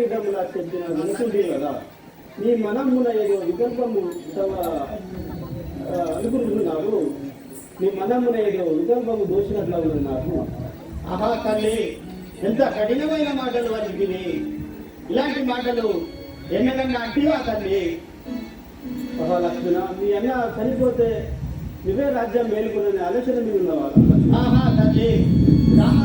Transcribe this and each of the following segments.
విధములా చెప్పిన అనుకుంటే కదా నీ మనమున ఏదో వికల్పము తమ ఆ, అనుకుంటున్నావు నీ మనమున ఏదో వికల్పము దోషినట్లు ఉన్నది ఆహా తల్లి ఎంత కఠినమైన మాటలు వారికి విని. ఇలాంటి మాటలు ఎన్నడన్నా అంటివా తల్లి? ఆహా లక్ష్మణ మీ అన్న చనిపోతే నువ్వే రాజ్యం మేలుకునే ఆలోచన మీద ఉన్నావా? ఆహా తల్లి రామ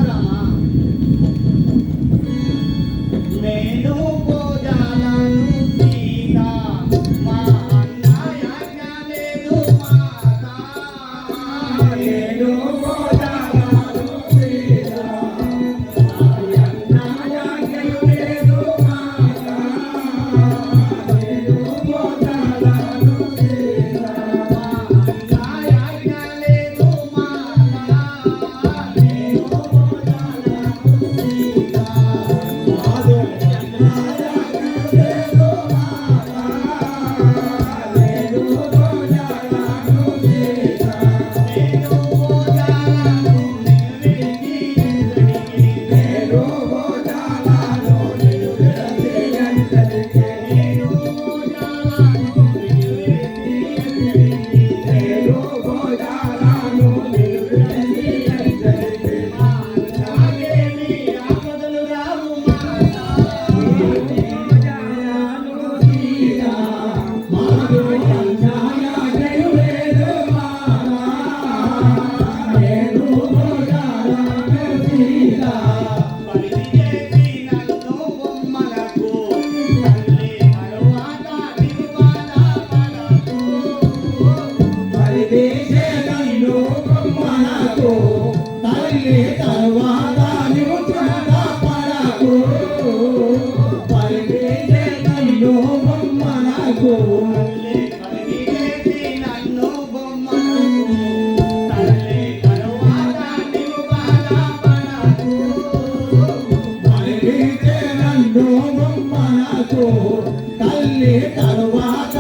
తల్లి తరువాత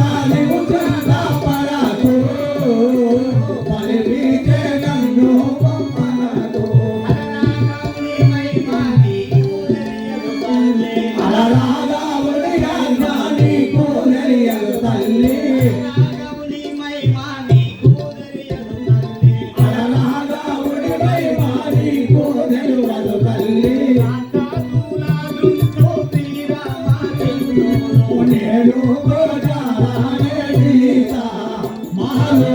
મારું